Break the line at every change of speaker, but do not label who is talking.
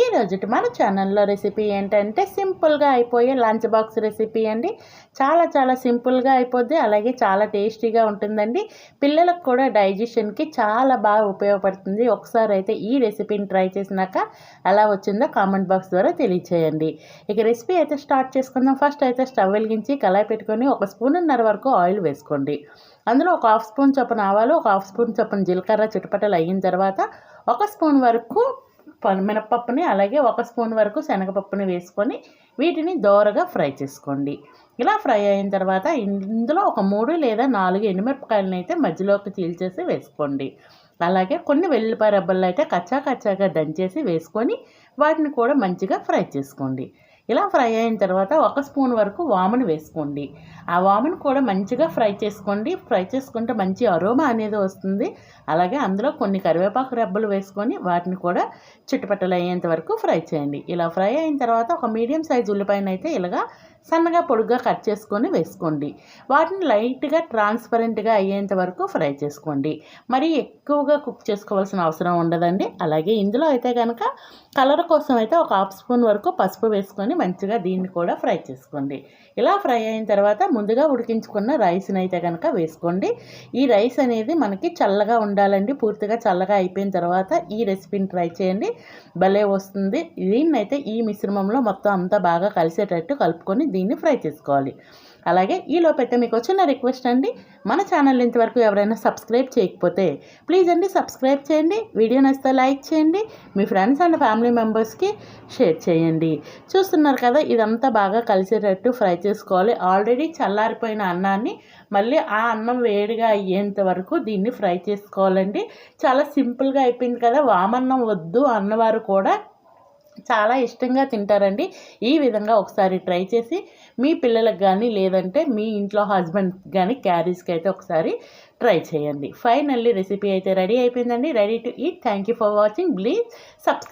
ఈ రోజుటి మన ఛానల్లో రెసిపీ ఏంటంటే సింపుల్గా అయిపోయే లంచ్ బాక్స్ రెసిపీ అండి. చాలా చాలా సింపుల్గా అయిపోద్ది. అలాగే చాలా టేస్టీగా ఉంటుందండి. పిల్లలకు కూడా డైజెషన్కి చాలా బాగా ఉపయోగపడుతుంది. ఒకసారి అయితే ఈ రెసిపీని ట్రై చేసినాక ఎలా వచ్చిందో కామెంట్ బాక్స్ ద్వారా తెలియచేయండి. ఇక రెసిపీ అయితే స్టార్ట్ చేసుకుందాం. ఫస్ట్ అయితే స్టవ్ వెలిగించి కళాయి పెట్టుకొని ఒక స్పూన్నర వరకు ఆయిల్ వేసుకోండి. అందులో ఒక హాఫ్ స్పూన్ చొప్పున ఆవాలు ఒక హాఫ్ స్పూన్ చొప్పున జీలకర్ర చుట్టుపట్టలు అయిన తర్వాత ఒక స్పూన్ వరకు మినపప్పుని అలాగే ఒక స్పూన్ వరకు శనగపప్పుని వేసుకొని వీటిని దోరగా ఫ్రై చేసుకోండి. ఇలా ఫ్రై అయిన తర్వాత ఇందులో ఒక మూడు లేదా నాలుగు ఎండుమిరపకాయలను అయితే మధ్యలోకి చీల్చేసి వేసుకోండి. అలాగే కొన్ని వెల్లుల్లిపాయ అయితే కచ్చా కచ్చాగా దంచేసి వేసుకొని వాటిని కూడా మంచిగా ఫ్రై చేసుకోండి. ఇలా ఫ్రై అయిన తర్వాత ఒక స్పూన్ వరకు వామును వేసుకోండి. ఆ వామును కూడా మంచిగా ఫ్రై చేసుకోండి. ఫ్రై చేసుకుంటే మంచి అరోమా అనేది వస్తుంది. అలాగే అందులో కొన్ని కరివేపాకు రెబ్బలు వేసుకొని వాటిని కూడా చుట్టుపట్టలు అయ్యేంత వరకు ఫ్రై చేయండి. ఇలా ఫ్రై అయిన తర్వాత ఒక మీడియం సైజ్ ఉల్లిపాయను అయితే ఇలాగా సన్నగా పొడుగ్గా కట్ చేసుకొని వేసుకోండి. వాటిని లైట్గా ట్రాన్స్పరెంట్గా అయ్యేంత వరకు ఫ్రై చేసుకోండి. మరి ఎక్కువగా కుక్ చేసుకోవాల్సిన అవసరం ఉండదండి. అలాగే ఇందులో అయితే కనుక కలర్ కోసం అయితే ఒక హాఫ్ స్పూన్ వరకు పసుపు వేసుకొని మంచిగా దీన్ని కూడా ఫ్రై చేసుకోండి. ఇలా ఫ్రై అయిన తర్వాత ముందుగా ఉడికించుకున్న రైస్ని అయితే కనుక వేసుకోండి. ఈ రైస్ అనేది మనకి చల్లగా ఉండాలండి. పూర్తిగా చల్లగా అయిపోయిన తర్వాత ఈ రెసిపీని ట్రై చేయండి. భలే వస్తుంది. దీన్ని అయితే ఈ మిశ్రమంలో మొత్తం అంతా బాగా కలిసేటట్టు కలుపుకొని దీన్ని ఫ్రై చేసుకోవాలి. అలాగే ఈలోపైతే మీకు వచ్చిన రిక్వెస్ట్ అండి. మన ఛానల్ ఇంతవరకు ఎవరైనా సబ్స్క్రైబ్ చేయకపోతే ప్లీజ్ అండి సబ్స్క్రైబ్ చేయండి. వీడియో నచ్చితే లైక్ చేయండి. మీ ఫ్రెండ్స్ అండ్ ఫ్యామిలీ మెంబర్స్కి షేర్ చేయండి. చూస్తున్నారు కదా ఇదంతా బాగా కలిసేటట్టు ఫ్రై చేసుకోవాలి. ఆల్రెడీ చల్లారిపోయిన అన్నాన్ని మళ్ళీ ఆ అన్నం వేడిగా అయ్యేంత వరకు దీన్ని ఫ్రై చేసుకోవాలండి. చాలా సింపుల్గా అయిపోయింది కదా వామన్నం వద్దు అన్నవారు కూడా చాలా ఇష్టంగా తింటారండి. ఈ విధంగా ఒకసారి ట్రై చేసి మీ పిల్లలకు కానీ లేదంటే మీ ఇంట్లో హస్బెండ్ కానీ క్యారీస్కి అయితే ఒకసారి ట్రై చేయండి. ఫైనల్లీ రెసిపీ అయితే రెడీ అయిపోయిందండి. Ready to eat. Thank you for watching. Please subscribe